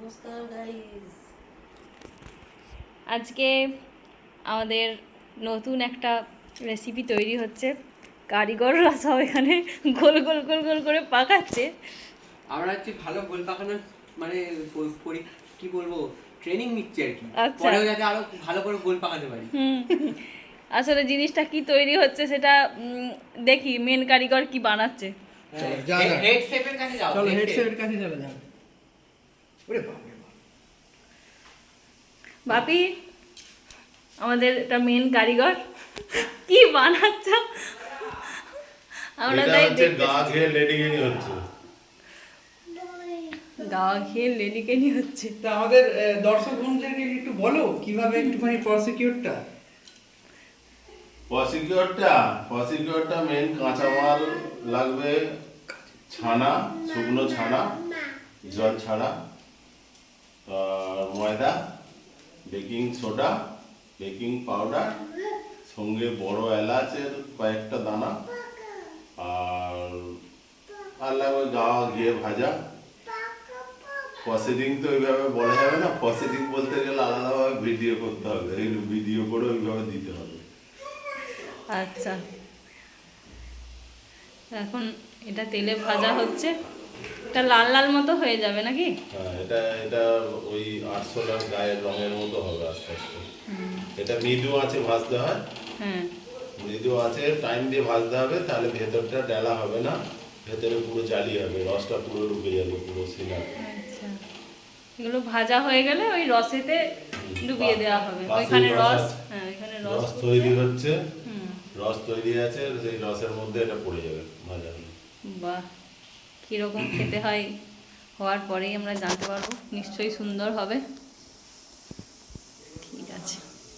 নমস্কার গাইস আজকে আমাদের নতুন একটা রেসিপি তৈরি হচ্ছে। কারিগররা সব এখানে গোল গোল গোল গোল করে পাকাচ্ছে। আমরা হচ্ছে ভালো গোল পাকানোর মানে কি বলব ট্রেনিং নিচ্ছি আর কি। আচ্ছা। পরেও যাতে আরও ভালো করে গোল পাকাতে পারি। আসলে জিনিসটা কি তৈরি হচ্ছে সেটা দেখি মেন কারিগর কি বানাচ্ছে। হেড শেপের কাছে যাও shape। কাছে চলে যাও। ওরে বাপরে বাপি। আমাদের এটা মেন কারিগর। কি বানাচ্ছ? আমরা তাই দেখতে গা ঘেয়ে লেডিকেনি হচ্ছে। গা ঘিয়ে লেডিকেনি হচ্ছে। তা আমাদের দর্শক বন্ধুদেরকে একটু বলো কীভাবে একটুখানি প্রসিকিউটটা প্রসিকিউরটা প্রসিকিউরটা মেন কাঁচামাল লাগবে ছানা শুকনো ছানা জল ছাড়া। ময়দা, বেকিং সোডা, বেকিং পাউডার, সঙ্গে বড় এলাচের কয়েকটা দানা, আর আর লাগবে গা ঘিয়ে ভাজা। প্রসিডিং তো ওইভাবে বলা যাবে না প্রসিডিং বলতে গেলে আলাদাভাবে ভিডিও করতে হবে, এই ভিডিও করে ওইভাবে দিতে হবে। আচ্ছা। এখন এটা তেলে ভাজা হচ্ছে। এটা লাল লাল মতো হয়ে যাবে নাকি? হ্যাঁ এটা এটা ওই আটশোটার গায়ের রঙের মতো হবে আস্তে আস্তে। এটা মৃদু আছে ভাজতে হয়। হ্যাঁ। মৃদু আছে টাইম দিয়ে ভাজতে হবে তাহলে ভেতরটা ডেলা হবে না ভেতরে পুরো জালি হবে রসটা পুরো ঢুকে যাবে পুরো সিনা আচ্ছা। এগুলো ভাজা হয়ে গেলে ওই রসেতে ডুবিয়ে দেওয়া হবে। ওইখানে রস হ্যাঁ ওইখানে রস রস তৈরি হচ্ছে। রস তৈরি আছে সেই রসের মধ্যে এটা পড়ে যাবে ভাজা। বাহ। কীরকম খেতে হয় হওয়ার পরেই আমরা জানতে পারব। নিশ্চয়ই সুন্দর হবে।